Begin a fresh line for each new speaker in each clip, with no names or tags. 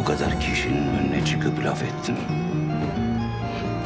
O kadar kişinin önüne çıkıp laf ettim.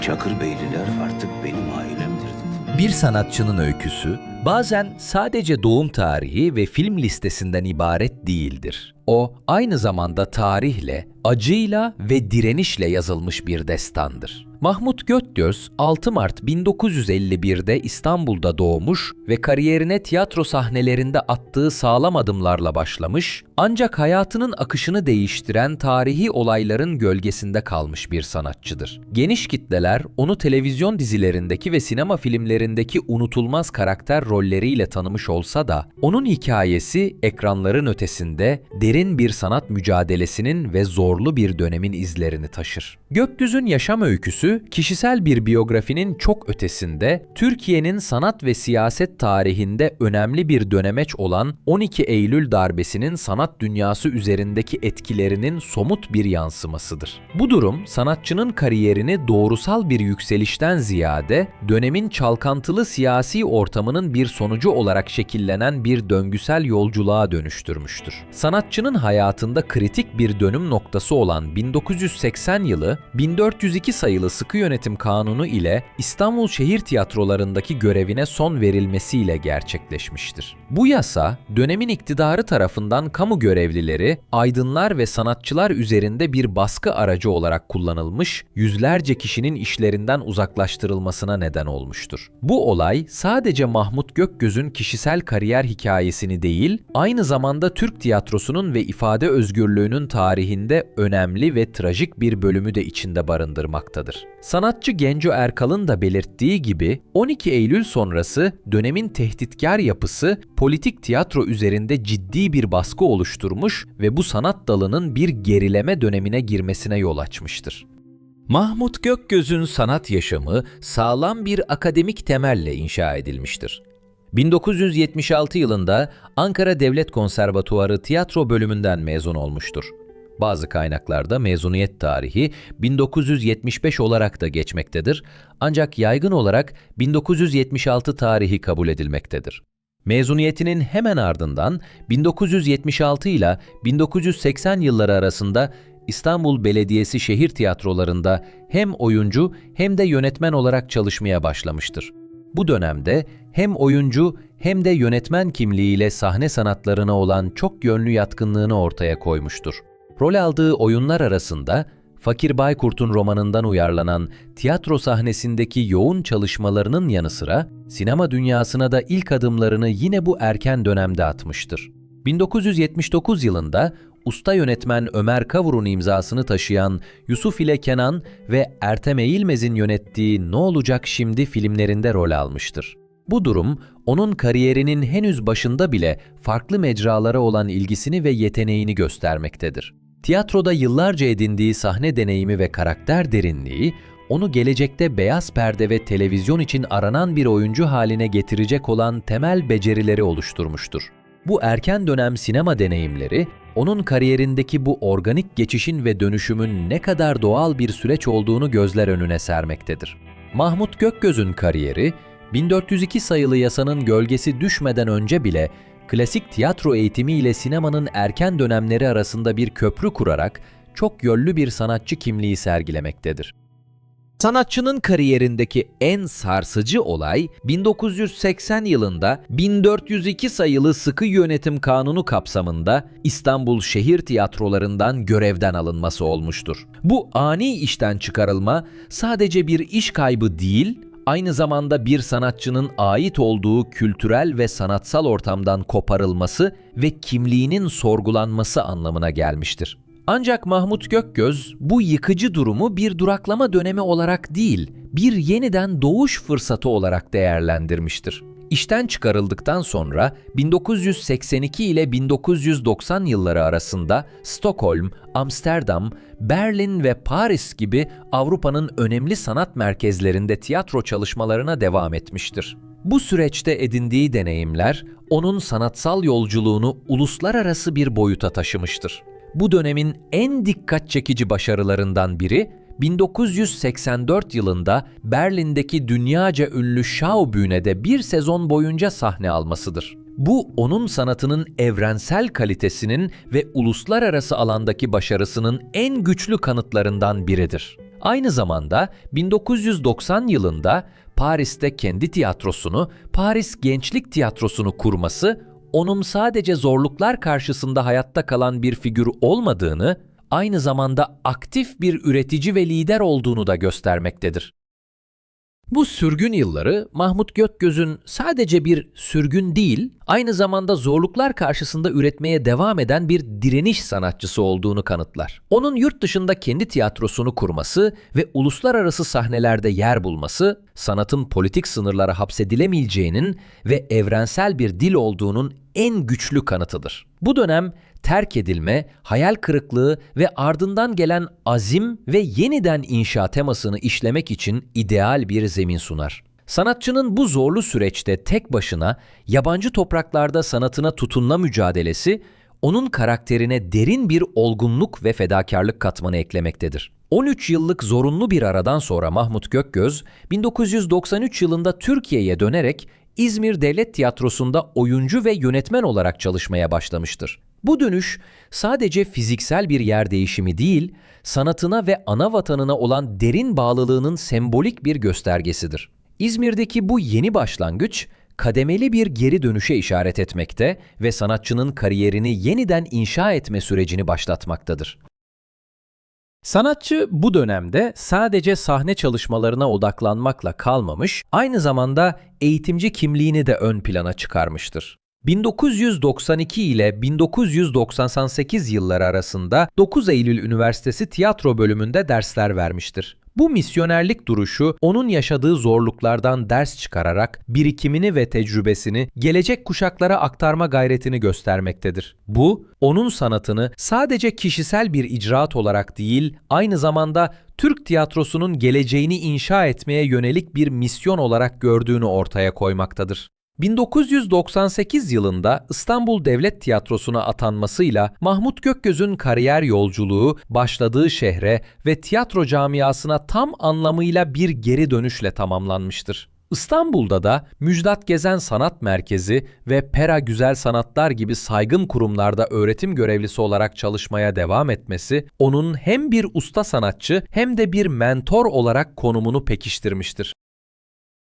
Çakır Beyliler artık benim ailemdir dedim.
Bir sanatçının öyküsü bazen sadece doğum tarihi ve film listesinden ibaret değildir. O aynı zamanda tarihle, acıyla ve direnişle yazılmış bir destandır. Mahmut Götgöz 6 Mart 1951'de İstanbul'da doğmuş ve kariyerine tiyatro sahnelerinde attığı sağlam adımlarla başlamış ancak hayatının akışını değiştiren tarihi olayların gölgesinde kalmış bir sanatçıdır. Geniş kitleler onu televizyon dizilerindeki ve sinema filmlerindeki unutulmaz karakter rolleriyle tanımış olsa da onun hikayesi ekranların ötesinde derin bir sanat mücadelesinin ve zorlu bir dönemin izlerini taşır. Gökyüzün yaşam öyküsü kişisel bir biyografinin çok ötesinde Türkiye'nin sanat ve siyaset tarihinde önemli bir dönemeç olan 12 Eylül darbesinin sanat dünyası üzerindeki etkilerinin somut bir yansımasıdır. Bu durum sanatçının kariyerini doğrusal bir yükselişten ziyade dönemin çalkantılı siyasi ortamının bir sonucu olarak şekillenen bir döngüsel yolculuğa dönüştürmüştür. Sanatçının hayatında kritik bir dönüm noktası olan 1980 yılı 1402 sayılı sıkı yönetim kanunu ile İstanbul şehir tiyatrolarındaki görevine son verilmesiyle gerçekleşmiştir. Bu yasa dönemin iktidarı tarafından kamu görevlileri, aydınlar ve sanatçılar üzerinde bir baskı aracı olarak kullanılmış, yüzlerce kişinin işlerinden uzaklaştırılmasına neden olmuştur. Bu olay sadece Mahmut Gökgöz'ün kişisel kariyer hikayesini değil, aynı zamanda Türk tiyatrosunun ve ifade özgürlüğünün tarihinde önemli ve trajik bir bölümü de içinde barındırmaktadır. Sanatçı Genco Erkal'ın da belirttiği gibi 12 Eylül sonrası dönemin tehditkar yapısı politik tiyatro üzerinde ciddi bir baskı oluşturmuş ve bu sanat dalının bir gerileme dönemine girmesine yol açmıştır. Mahmut Gökgöz'ün sanat yaşamı sağlam bir akademik temelle inşa edilmiştir. 1976 yılında Ankara Devlet Konservatuarı tiyatro bölümünden mezun olmuştur. Bazı kaynaklarda mezuniyet tarihi 1975 olarak da geçmektedir ancak yaygın olarak 1976 tarihi kabul edilmektedir. Mezuniyetinin hemen ardından 1976 ile 1980 yılları arasında İstanbul Belediyesi şehir tiyatrolarında hem oyuncu hem de yönetmen olarak çalışmaya başlamıştır. Bu dönemde hem oyuncu hem de yönetmen kimliğiyle sahne sanatlarına olan çok yönlü yatkınlığını ortaya koymuştur. Rol aldığı oyunlar arasında Fakir Baykurt'un romanından uyarlanan tiyatro sahnesindeki yoğun çalışmalarının yanı sıra sinema dünyasına da ilk adımlarını yine bu erken dönemde atmıştır. 1979 yılında usta yönetmen Ömer Kavur'un imzasını taşıyan Yusuf ile Kenan ve Ertem Eğilmez'in yönettiği Ne Olacak Şimdi filmlerinde rol almıştır. Bu durum onun kariyerinin henüz başında bile farklı mecralara olan ilgisini ve yeteneğini göstermektedir. Tiyatroda yıllarca edindiği sahne deneyimi ve karakter derinliği onu gelecekte beyaz perde ve televizyon için aranan bir oyuncu haline getirecek olan temel becerileri oluşturmuştur. Bu erken dönem sinema deneyimleri onun kariyerindeki bu organik geçişin ve dönüşümün ne kadar doğal bir süreç olduğunu gözler önüne sermektedir. Mahmut Gökgöz'ün kariyeri 1402 sayılı yasanın gölgesi düşmeden önce bile klasik tiyatro eğitimiyle sinemanın erken dönemleri arasında bir köprü kurarak çok yönlü bir sanatçı kimliği sergilemektedir. Sanatçının kariyerindeki en sarsıcı olay 1980 yılında 1402 sayılı sıkı yönetim kanunu kapsamında İstanbul şehir tiyatrolarından görevden alınması olmuştur. Bu ani işten çıkarılma sadece bir iş kaybı değil, aynı zamanda bir sanatçının ait olduğu kültürel ve sanatsal ortamdan koparılması ve kimliğinin sorgulanması anlamına gelmiştir. Ancak Mahmut Gökgöz bu yıkıcı durumu bir duraklama dönemi olarak değil, bir yeniden doğuş fırsatı olarak değerlendirmiştir. İşten çıkarıldıktan sonra 1982 ile 1990 yılları arasında Stockholm, Amsterdam, Berlin ve Paris gibi Avrupa'nın önemli sanat merkezlerinde tiyatro çalışmalarına devam etmiştir. Bu süreçte edindiği deneyimler onun sanatsal yolculuğunu uluslararası bir boyuta taşımıştır. Bu dönemin en dikkat çekici başarılarından biri 1984 yılında Berlin'deki dünyaca ünlü Schaubühne'de bir sezon boyunca sahne almasıdır. Bu onun sanatının evrensel kalitesinin ve uluslararası alandaki başarısının en güçlü kanıtlarından biridir. Aynı zamanda 1990 yılında Paris'te kendi tiyatrosunu, Paris Gençlik Tiyatrosu'nu kurması, onun sadece zorluklar karşısında hayatta kalan bir figür olmadığını, aynı zamanda aktif bir üretici ve lider olduğunu da göstermektedir. Bu sürgün yılları Mahmut Gökgöz'ün sadece bir sürgün değil, aynı zamanda zorluklar karşısında üretmeye devam eden bir direniş sanatçısı olduğunu kanıtlar. Onun yurt dışında kendi tiyatrosunu kurması ve uluslararası sahnelerde yer bulması, sanatın politik sınırlara hapsedilemeyeceğinin ve evrensel bir dil olduğunun en güçlü kanıtıdır. Bu dönem terk edilme, hayal kırıklığı ve ardından gelen azim ve yeniden inşa temasını işlemek için ideal bir zemin sunar. Sanatçının bu zorlu süreçte tek başına yabancı topraklarda sanatına tutunma mücadelesi onun karakterine derin bir olgunluk ve fedakarlık katmanı eklemektedir. 13 yıllık zorunlu bir aradan sonra Mahmut Gökgöz, 1993 yılında Türkiye'ye dönerek İzmir Devlet Tiyatrosu'nda oyuncu ve yönetmen olarak çalışmaya başlamıştır. Bu dönüş sadece fiziksel bir yer değişimi değil, sanatına ve ana vatanına olan derin bağlılığının sembolik bir göstergesidir. İzmir'deki bu yeni başlangıç, kademeli bir geri dönüşe işaret etmekte ve sanatçının kariyerini yeniden inşa etme sürecini başlatmaktadır. Sanatçı bu dönemde sadece sahne çalışmalarına odaklanmakla kalmamış, aynı zamanda eğitimci kimliğini de ön plana çıkarmıştır. 1992 ile 1998 yılları arasında 9 Eylül Üniversitesi Tiyatro bölümünde dersler vermiştir. Bu misyonerlik duruşu onun yaşadığı zorluklardan ders çıkararak birikimini ve tecrübesini gelecek kuşaklara aktarma gayretini göstermektedir. Bu, onun sanatını sadece kişisel bir icraat olarak değil, aynı zamanda Türk tiyatrosunun geleceğini inşa etmeye yönelik bir misyon olarak gördüğünü ortaya koymaktadır. 1998 yılında İstanbul Devlet Tiyatrosu'na atanmasıyla Mahmut Gökgöz'ün kariyer yolculuğu başladığı şehre ve tiyatro camiasına tam anlamıyla bir geri dönüşle tamamlanmıştır. İstanbul'da da Müjdat Gezen Sanat Merkezi ve Pera Güzel Sanatlar gibi saygın kurumlarda öğretim görevlisi olarak çalışmaya devam etmesi, onun hem bir usta sanatçı hem de bir mentor olarak konumunu pekiştirmiştir.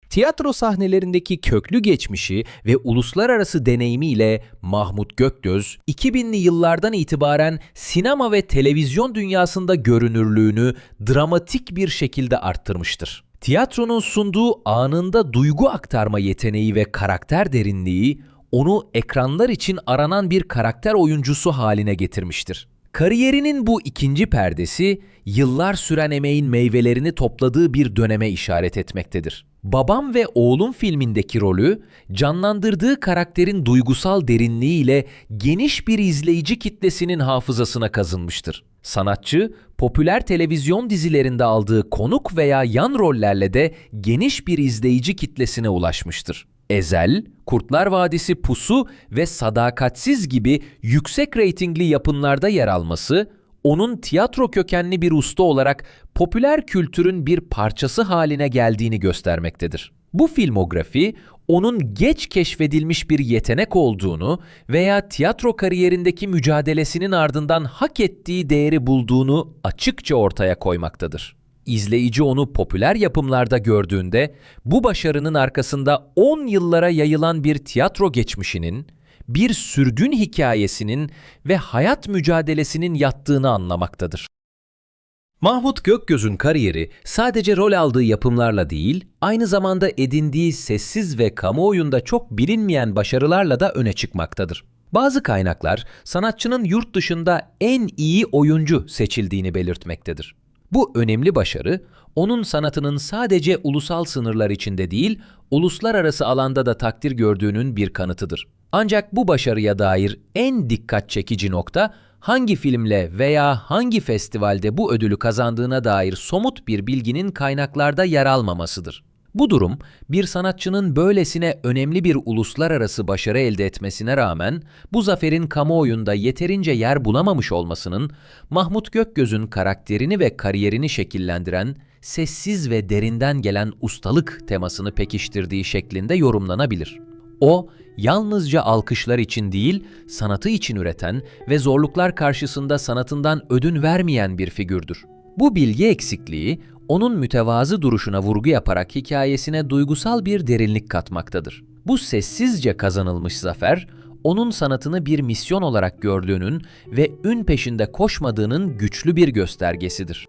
Tiyatro sahnelerindeki köklü geçmişi ve uluslararası deneyimiyle Mahmut Gökgöz, 2000'li yıllardan itibaren sinema ve televizyon dünyasında görünürlüğünü dramatik bir şekilde arttırmıştır. Tiyatronun sunduğu anında duygu aktarma yeteneği ve karakter derinliği onu ekranlar için aranan bir karakter oyuncusu haline getirmiştir. Kariyerinin bu ikinci perdesi yıllar süren emeğin meyvelerini topladığı bir döneme işaret etmektedir. Babam ve Oğlum filmindeki rolü canlandırdığı karakterin duygusal derinliğiyle geniş bir izleyici kitlesinin hafızasına kazınmıştır. Sanatçı, popüler televizyon dizilerinde aldığı konuk veya yan rollerle de geniş bir izleyici kitlesine ulaşmıştır. Ezel, Kurtlar Vadisi Pusu ve Sadakatsiz gibi yüksek reytingli yapımlarda yer alması, onun tiyatro kökenli bir usta olarak popüler kültürün bir parçası haline geldiğini göstermektedir. Bu filmografi, onun geç keşfedilmiş bir yetenek olduğunu veya tiyatro kariyerindeki mücadelesinin ardından hak ettiği değeri bulduğunu açıkça ortaya koymaktadır. İzleyici onu popüler yapımlarda gördüğünde bu başarının arkasında 10 yıllara yayılan bir tiyatro geçmişinin, bir sürgün hikayesinin ve hayat mücadelesinin yattığını anlamaktadır. Mahmut Gökgöz'ün kariyeri sadece rol aldığı yapımlarla değil, aynı zamanda edindiği sessiz ve kamuoyunda çok bilinmeyen başarılarla da öne çıkmaktadır. Bazı kaynaklar sanatçının yurt dışında en iyi oyuncu seçildiğini belirtmektedir. Bu önemli başarı, onun sanatının sadece ulusal sınırlar içinde değil, uluslararası alanda da takdir gördüğünün bir kanıtıdır. Ancak bu başarıya dair en dikkat çekici nokta, hangi filmle veya hangi festivalde bu ödülü kazandığına dair somut bir bilginin kaynaklarda yer almamasıdır. Bu durum, bir sanatçının böylesine önemli bir uluslararası başarı elde etmesine rağmen bu zaferin kamuoyunda yeterince yer bulamamış olmasının Mahmut Gökgöz'ün karakterini ve kariyerini şekillendiren sessiz ve derinden gelen ustalık temasını pekiştirdiği şeklinde yorumlanabilir. O, yalnızca alkışlar için değil, sanatı için üreten ve zorluklar karşısında sanatından ödün vermeyen bir figürdür. Bu bilgi eksikliği, onun mütevazı duruşuna vurgu yaparak hikayesine duygusal bir derinlik katmaktadır. Bu sessizce kazanılmış zafer, onun sanatını bir misyon olarak gördüğünün ve ün peşinde koşmadığının güçlü bir göstergesidir.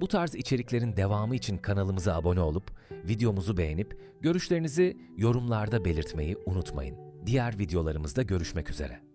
Bu tarz içeriklerin devamı için kanalımıza abone olup, videomuzu beğenip, görüşlerinizi yorumlarda belirtmeyi unutmayın. Diğer videolarımızda görüşmek üzere.